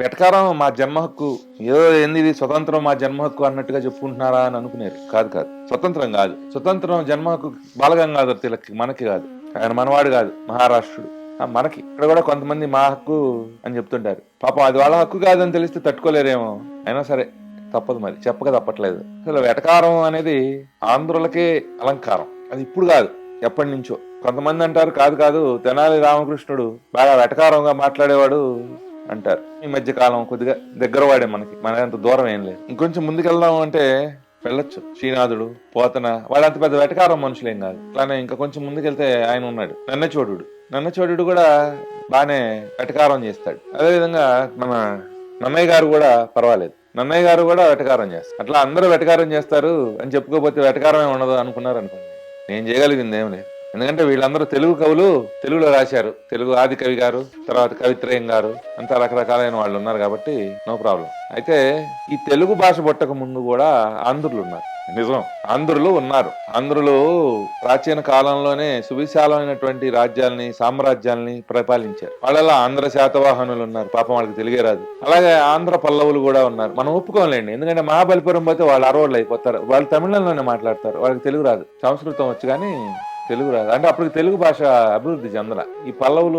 వెటకారం మా జన్మ హక్కు ఏదో ఏంది స్వతంత్రం మా జన్మ హక్కు అన్నట్టుగా చెప్పుకుంటున్నారా అని అనుకునేరు కాదు కాదు. స్వతంత్రం కాదు. స్వతంత్రం జన్మ హక్కు బాలగంగాధర్ తిలక్ మనకి కాదు. ఆయన మనవాడు కాదు. మహారాష్ట్రుడు. మనకి. ఇక్కడ కూడా కొంతమంది మా హక్కు అని చెప్తుంటారు. పాపం అది వాళ్ళ హక్కు కాదని తెలిస్తే తట్టుకోలేరేమో. అయినా సరే తప్పదు మరి. చెప్పక తప్పట్లేదు. అసలు వెటకారం అనేది ఆంధ్రులకే అలంకారం. అది ఇప్పుడు కాదు. ఎప్పటి నుంచో. కొంతమంది అంటారు కాదు కాదు తెనాలి రామకృష్ణుడు బాగా వెటకారంగా మాట్లాడేవాడు అంటారు. ఈ మధ్య కాలం కొద్దిగా దగ్గర వాడే మనకి. మనకంత దూరం ఏం లేదు. ఇంకొంచెం ముందుకెళ్దాం అంటే వెళ్ళొచ్చు. శ్రీనాథుడు పోతన వాళ్ళంత పెద్ద వెటకారం మనుషులేం కాదు. అలానే ఇంకా కొంచెం ముందుకెళ్తే ఆయన ఉన్నాడు. నన్నచోడు నన్నచోడు కూడా బాగానే వెటకారం చేస్తాడు. అదేవిధంగా మన నన్నయ్య గారు కూడా పర్వాలేదు. నన్నయ్య గారు కూడా వెటకారం చేస్తారు. అట్లా అందరూ వెటకారం చేస్తారు అని చెప్పుకోకపోతే వెటకారం ఏమి ఉండదు అనుకున్నారు అనుకోండి నేను చేయగలిగింది ఏం లేదు. ఎందుకంటే వీళ్ళందరూ తెలుగు కవులు తెలుగులో రాశారు. తెలుగు ఆది కవి గారు తర్వాత కవిత్రయం గారు అంతా రకరకాలైన వాళ్ళు ఉన్నారు కాబట్టి నో ప్రాబ్లం. అయితే ఈ తెలుగు భాష పుట్టక ముందు కూడా ఆంధ్రులు ఉన్నారు. నిజం ఆంధ్రులు ఉన్నారు. ఆంధ్రులు ప్రాచీన కాలంలోనే సువిశాలమైనటువంటి రాజ్యాలని సామ్రాజ్యాలని పరిపాలించారు. వాళ్ళలో ఆంధ్ర శాతవాహనులు ఉన్నారు. పాపం వాళ్ళకి తెలిగే రాదు. అలాగే ఆంధ్ర పల్లవులు కూడా ఉన్నారు. మనం ఒప్పుకోలేండి. ఎందుకంటే మహాబలిపురం పోతే వాళ్ళు అరవళ్ళు అయిపోతారు. వాళ్ళు తమిళంలోనే మాట్లాడతారు. వాళ్ళకి తెలుగు రాదు. సంస్కృతం వచ్చి కానీ తెలుగు రాదు. అంటే అప్పటికి తెలుగు భాష అభివృద్ధి చెందల. ఈ పల్లవులు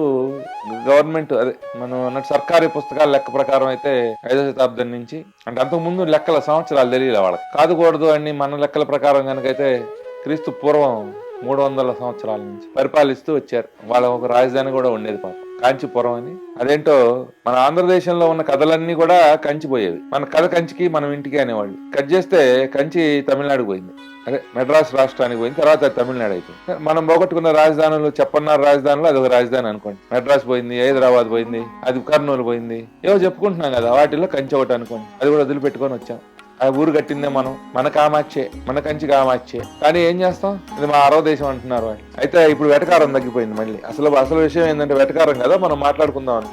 గవర్నమెంట్ అదే మనం అన్నట్టు సర్కారీ పుస్తకాల లెక్క ప్రకారం అయితే ఐదో శతాబ్దం నుంచి అంటే అంతకు ముందు లెక్కల సంవత్సరాలు తెలియలే వాళ్ళకి. కాదుకూడదు అని మన లెక్కల ప్రకారం కనుకైతే క్రీస్తు పూర్వం మూడు వందల సంవత్సరాల నుంచి పరిపాలిస్తూ వచ్చారు. వాళ్ళ ఒక రాజధాని కూడా ఉండేది పాపం. కాంచీపురం అని. అదేంటో మన ఆంధ్రదేశంలో ఉన్న కథలన్నీ కూడా కంచిపోయేవి. మన కథ కంచికి మనం ఇంటికి అనేవాళ్ళు. కట్ చేస్తే కంచి తమిళనాడు పోయింది. అదే మెడ్రాస్ రాష్ట్రానికి పోయిన తర్వాత తమిళనాడు అయిపోయింది మనం పోగొట్టుకున్న రాజధానులు చెప్పన్నారు రాజధానులు అది ఒక రాజధాని అనుకోండి. మెడ్రాస్ పోయింది హైదరాబాద్ పోయింది అది కర్నూలు పోయింది. ఏవో చెప్పుకుంటున్నాం కదా వాటిల్లో కంచి ఒకటి అనుకోండి. అది కూడా వదిలిపెట్టుకొని వచ్చాం. ఆ ఊరు కట్టిందే మనం. మన కామాచ్చే మన కంచి కామాచ్చే కానీ ఏం చేస్తాం? ఇది మా ఆరో దేశం అంటున్నారు వాళ్ళు. అయితే ఇప్పుడు వెటకారం తగ్గిపోయింది మళ్ళీ. అసలు అసలు విషయం ఏంటంటే వెటకారం కదా మనం మాట్లాడుకుందాం అని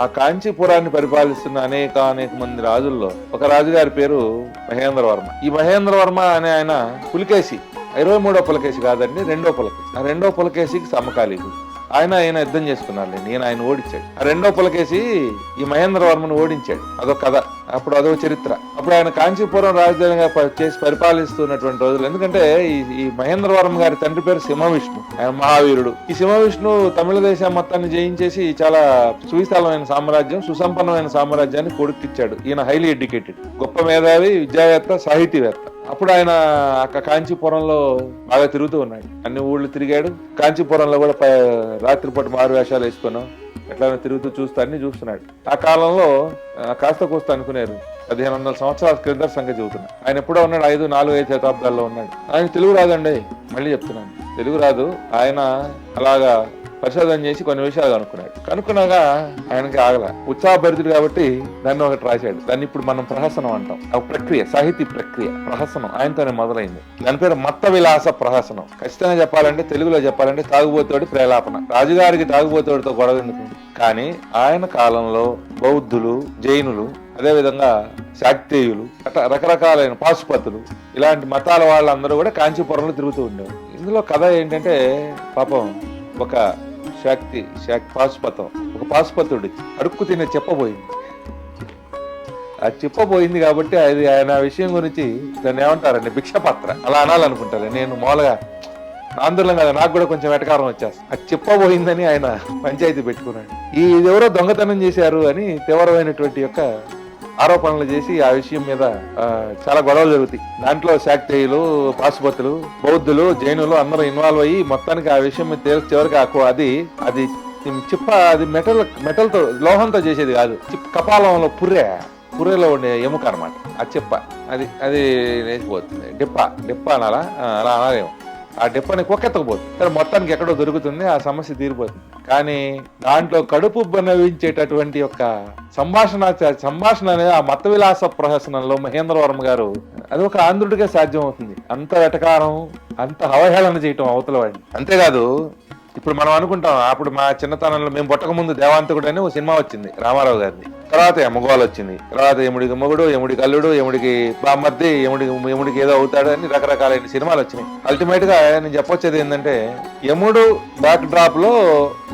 ఆ కాంచీపురాన్ని పరిపాలిస్తున్న అనేక అనేక మంది రాజుల్లో ఒక రాజుగారి పేరు మహేంద్రవర్మ. ఈ మహేంద్రవర్మ అనే ఆయన పులికేసి ఇరవై మూడో పులకేసి కాదండి రెండో పులకేసి ఆ రెండో పులకేసికి సమకాలీకుడు. ఆయన ఆయన యుద్ధం చేసుకున్నారులే. నేను ఆయన ఓడించాడు. ఆ రెండో పులకేసి ఈ మహేంద్రవర్మను ఓడించాడు. అదొక కథ. అప్పుడు అదో చరిత్ర. అప్పుడు ఆయన కాంచీపురం రాజధానిగా ప- చేసి పరిపాలిస్తున్నటువంటి రోజులు. ఎందుకంటే ఈ ఈ మహేంద్రవర్మ గారి తండ్రి పేరు సింహవిష్ణు. ఆయన మహావీరుడు. ఈ సింహవిష్ణు తమిళ దేశం మొత్తాన్ని జయించేసి చాలా సువిశాలమైన సామ్రాజ్యం సుసంపన్నమైన సామ్రాజ్యాన్ని కొడుకిచ్చాడు ఈయన హైలీ ఎడ్యుకేటెడ్ గొప్ప మేధావి విద్యావేత్త సాహితీవేత్త. అప్పుడు ఆయన కాంచీపురంలో బాగా తిరుగుతూ ఉన్నాడు. అన్ని ఊళ్ళు తిరిగాడు. కాంచీపురంలో కూడా రాత్రిపూట మారు వేషాలు వేసుకున్నాం. ఎట్లా తిరుగుతూ చూస్తూ అన్ని చూస్తున్నాడు. ఆ కాలంలో కాస్త కూస్త అనుకునేరు. పదిహేను వందల సంవత్సరాల క్రింద సంగతి చెబుతున్నా. ఆయన ఎప్పుడో ఉన్నాడు ఐదు నాలుగు ఐదు శతాబ్దాల్లో ఉన్నాడు. ఆయన తెలుగు రాదండి మళ్ళీ చెప్తున్నాను. తెలుగు రాదు. ఆయన అలాగా పరిశోధన చేసి కొన్ని విషయాలు కనుక్కున్నాడు కనుక్కునగా ఆయనకి ఆగల. ఉత్సాహభరితుడు కాబట్టి దాన్ని ఒకటి రాశాడు. దాన్ని ఇప్పుడు మనం ప్రహసనం అంటాం. ఒక ప్రక్రియ సాహితీ ప్రక్రియ ప్రహసనం ఆయనతోనే మొదలైంది. దాని పేరు మత్త విలాస ప్రహసనం. ఖచ్చితంగా చెప్పాలంటే తెలుగులో చెప్పాలంటే తాగుబోతోడి ప్రేలాపన. రాజుగారికి తాగుబోతోడితో గొడవ ఎందుకు? కానీ ఆయన కాలంలో బౌద్ధులు జైనులు అదేవిధంగా శాక్తేయులు అట్లా రకరకాలైన పాశుపతులు ఇలాంటి మతాల వాళ్ళందరూ కూడా కాంచీపురంలో తిరుగుతూ ఉండేవారు. ఇందులో కథ ఏంటంటే పాపం ఒక శాక్తి శాక్ పాశుపతం. ఒక పాశుపతుడు అడుక్కు తినే చెప్పబోయింది ఆ చెప్పబోయింది కాబట్టి అది ఆయన విషయం గురించి దాన్ని ఏమంటారండి? భిక్షపాత్ర. అలా అనాలనుకుంటారు. నేను మామూలుగా ఆందోళన కదా నాకు కూడా కొంచెం వెటకారం వచ్చేస్తుంది అది చెప్పబోయిందని ఆయన పంచాయతీ పెట్టుకున్నాడు. ఈ ఇది ఎవరో దొంగతనం చేశారు అని తీవ్రమైనటువంటి యొక్క ఆరోపణలు చేసి ఆ విషయం మీద చాలా గొడవలు జరుగుతాయి. దాంట్లో శాక్తేయులు పాశుపతులు బౌద్ధులు జైనులు అందరూ ఇన్వాల్వ్ అయ్యి మొత్తానికి ఆ విషయం మీద తేల్చి చివరికి ఆ అది అది చిప్ప అది మెటల్ మెటల్తో లోహంతో చేసేది కాదు. చిప్ కపాలంలో పుర్రె పుర్రెలో ఉండే ఎముక అనమాట ఆ చిప్ప. అది అది లేచిపోతుంది డిప్ప డిప్ప అనాలా? అలా అనాలేమో. ఆ డిప్పని కుక్కెత్తకపోతుంది. సరే మొత్తానికి ఎక్కడో దొరుకుతుంది ఆ సమస్య తీరిపోతుంది. కానీ దాంట్లో కడుపు నవ్వించేటటువంటి యొక్క సంభాషణ సంభాషణ అనేది ఆ మత విలాస ప్రహసనంలో మహేంద్రవర్మ గారు అది ఒక ఆంధ్రుడిగా సాధ్యం అవుతుంది అంత వెటకారం అంత అవహేళన చేయటం అవతల వాడిని. అంతేకాదు ఇప్పుడు మనం అనుకుంటాం అప్పుడు మా చిన్నతనంలో మేము పుట్టక ముందు దేవాంతకుడు అని ఒక సినిమా వచ్చింది రామారావు గారిది. తర్వాత యమగోళ వచ్చింది. తర్వాత యముడికి మొగుడు యముడికి అల్లుడు యముడికి బామ్మర్ది యముడికి యముడికి ఏదో అవుతాడని రకరకాలైన సినిమాలు వచ్చినాయి. అల్టిమేట్గా నేను చెప్పొచ్చేది ఏంటంటే యముడు బ్యాక్ డ్రాప్లో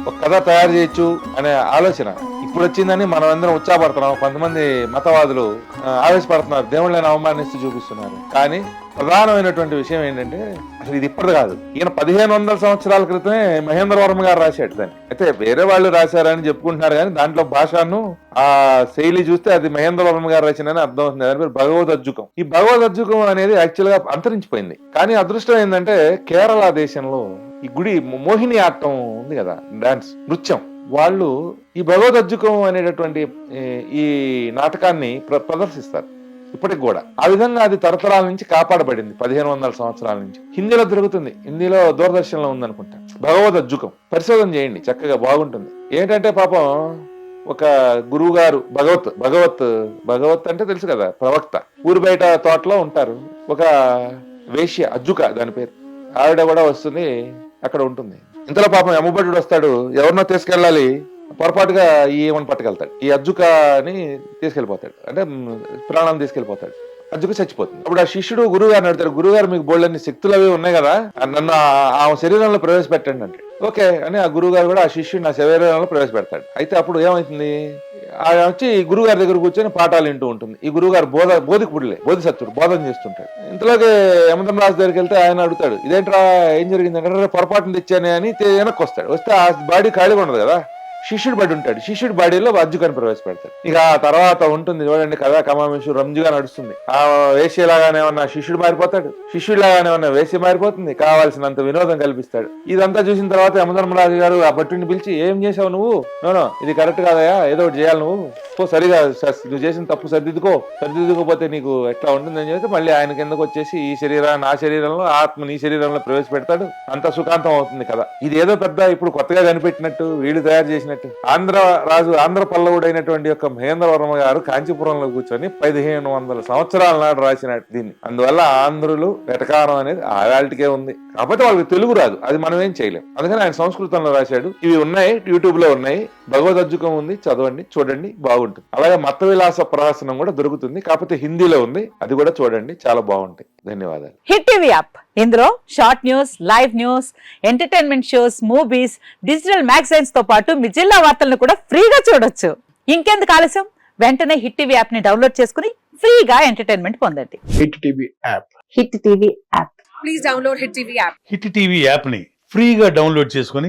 ఒక కథ తయారు చేయొచ్చు అనే ఆలోచన. ఇప్పుడు వచ్చిందని మనం అందరం ఉత్సాహపడుతున్నాం. కొంతమంది మతవాదులు ఆవేశపడుతున్నారు. దేవుళ్ళని అవమానిస్తూ చూపిస్తున్నారు. కానీ ప్రధానమైనటువంటి విషయం ఏంటంటే అసలు ఇది ఇప్పటిది కాదు. ఈయన పదిహేను వందల సంవత్సరాల క్రితమే మహేంద్ర వర్మ గారు రాశాడు దాన్ని. అయితే వేరే వాళ్ళు రాశారని చెప్పుకుంటున్నారు కానీ దాంట్లో భాషను ఆ శైలి చూస్తే అది మహేంద్రవర్మ గారు రచన అర్థం అవుతుంది. దాని పేరు భగవద్ అర్జుకం. ఈ భగవద్ అర్జుకం అనేది యాక్చువల్గా అంతరించిపోయింది. కానీ అదృష్టం ఏంటంటే కేరళ దేశంలో ఈ గుడి మోహిని ఆటం ఉంది కదా డాన్స్ నృత్యం. వాళ్ళు ఈ భగవద్ అర్జుకం అనేటటువంటి ఈ నాటకాన్ని ప్ర- ప్రదర్శిస్తారు. ఇప్పటికి కూడా. ఆ విధంగా అది తరతరాల నుంచి కాపాడబడింది పదిహేను వందల సంవత్సరాల నుంచి. హిందీలో దొరుకుతుంది హిందీలో దూరదర్శన్లో ఉందనుకుంటా. భగవద్ అజ్జుకం పరిశోధన చేయండి చక్కగా బాగుంటుంది. ఏంటంటే పాపం ఒక గురువు గారు భగవత్ భగవత్ భగవత్ అంటే తెలుసు కదా ప్రవక్త. ఊరు బయట తోటలో ఉంటారు. ఒక వేష్య అజ్జుక దాని పేరు. ఆవిడ కూడా వస్తుంది అక్కడ ఉంటుంది. ఇంతలో పాపం యమభటుడు వస్తాడు. ఎవరినో తీసుకెళ్ళాలి. పొరపాటుగా ఈ ఏమని పట్టుకెళ్తాడు? ఈ అజ్జుకని తీసుకెళ్ళిపోతాడు. అంటే మ్, ప్రాణం తీసుకెళ్ళిపోతాడు. అజ్జుకు చచ్చిపోతుంది. అప్పుడు ఆ శిష్యుడు గురువు గారిని అడుగుతాడు గురుగారు మీకు బోళ్ళని శక్తులు అవి ఉన్నాయి కదా? నన్ను ఆ- శరీరంలో ప్రవేశపెట్టండి అంటే ఓకే అని ఆ గురువు గారు కూడా ఆ శిష్యుడు నా శరీరంలో ప్రవేశపెడతాడు. అయితే అప్పుడు ఏమవుతుంది ఆయన వచ్చి ఈ గురువు గారి దగ్గర కూర్చొని పాఠాలు వింటూ ఉంటుంది. ఈ గురువుగారు బోధ బోధికుడులే బోధిసత్తుడు బోధన చేస్తుంటాడు. ఇంతలోకి యమదం రాజు దగ్గరికి వెళ్తే ఆయన అడుగుతాడు ఇదేంట్రా ఏం జరిగింది? అంటే పొరపాటును తెచ్చానే అని వెనక్కి వస్తాడు. వస్తే ఆ బాడీ ఖాళీగా ఉండదు కదా? శిష్యుడు బడి ఉంటాడు. శిష్యుడి బడిలో అజ్జుకని ప్రవేశపెడతాడు. ఇక ఆ తర్వాత ఉంటుంది చూడండి కదా కమామేశు రంజుగా నడుస్తుంది. ఆ వేసేలాగానే ఉన్న శిష్యుడు మారిపోతాడు? శిష్యుడిలాగానే ఉన్న వేసి మారిపోతుంది? కావాల్సినంత వినోదం కల్పిస్తాడు. ఇదంతా చూసిన తర్వాత యమధర్మరాజు గారు ఆ భట్టుని పిలిచి ఏం చేసావు నువ్వు? నోనో ఇది కరెక్ట్ కాదయా ఏదో ఒకటి చేయాలి నువ్వు. తప్పు సరిగా నువ్వు చేసిన తప్పు సర్దిద్దుకో సరిదిద్దుకోపోతే నీకు ఎట్లా ఉంటుందని చెప్పి మళ్ళీ ఆయన కిందకు వచ్చేసి ఈ శరీరాన్ని ఆ శరీరంలో ఆత్మ నీ శరీరంలో ప్రవేశపెడతాడు అంత సుఖాంతం అవుతుంది కదా. ఇది ఏదో పెద్ద ఇప్పుడు కొత్తగా కనిపెట్టినట్టు వీళ్ళు తయారు చేసినట్టు. ఆంధ్ర రాజు ఆంధ్ర పల్లవుడైనటువంటి యొక్క మహేంద్రవర్మ గారు కాంచీపురంలో కూర్చొని పదిహేను వందల సంవత్సరాల నాడు రాసినట్టు దీన్ని. అందువల్ల ఆంధ్రులు వెటకారం అనేది ఆవాల్టికే ఉంది. కాకపోతే వాళ్ళకి తెలుగు రాదు. అది మనం ఏం చేయలేం. అందుకని ఆయన సంస్కృతంలో రాశాడు. ఇవి ఉన్నాయి యూట్యూబ్లో ఉన్నాయి భగవదజ్జుకం ఉంది. చదవండి చూడండి బాగుంటుంది. అలాగే మత విలాస ప్రహసనం కూడా దొరుకుతుంది. కాకపోతే హిందీలో ఉంది. అది కూడా చూడండి. చాలా బాగుంటాయి. ధన్యవాదాలు. Hit TV app. ఇందులో short news live news entertainment shows movies digital మ్యాగజైన్స్తో పాటు మీ జిల్లా వార్తలను కూడా ఫ్రీగా చూడొచ్చు. ఇంకెందుకు ఆలస్యం? వెంటనే హిట్ టీవీ యాప్ని డౌన్లోడ్ చేసుకుని ఫ్రీగా ఎంటర్టైన్మెంట్ పొందండి. Hit TV app. Hit TV app. Please download Hit TV app. Hit TV యాప్ని ఫ్రీగా డౌన్లోడ్ చేసుకొని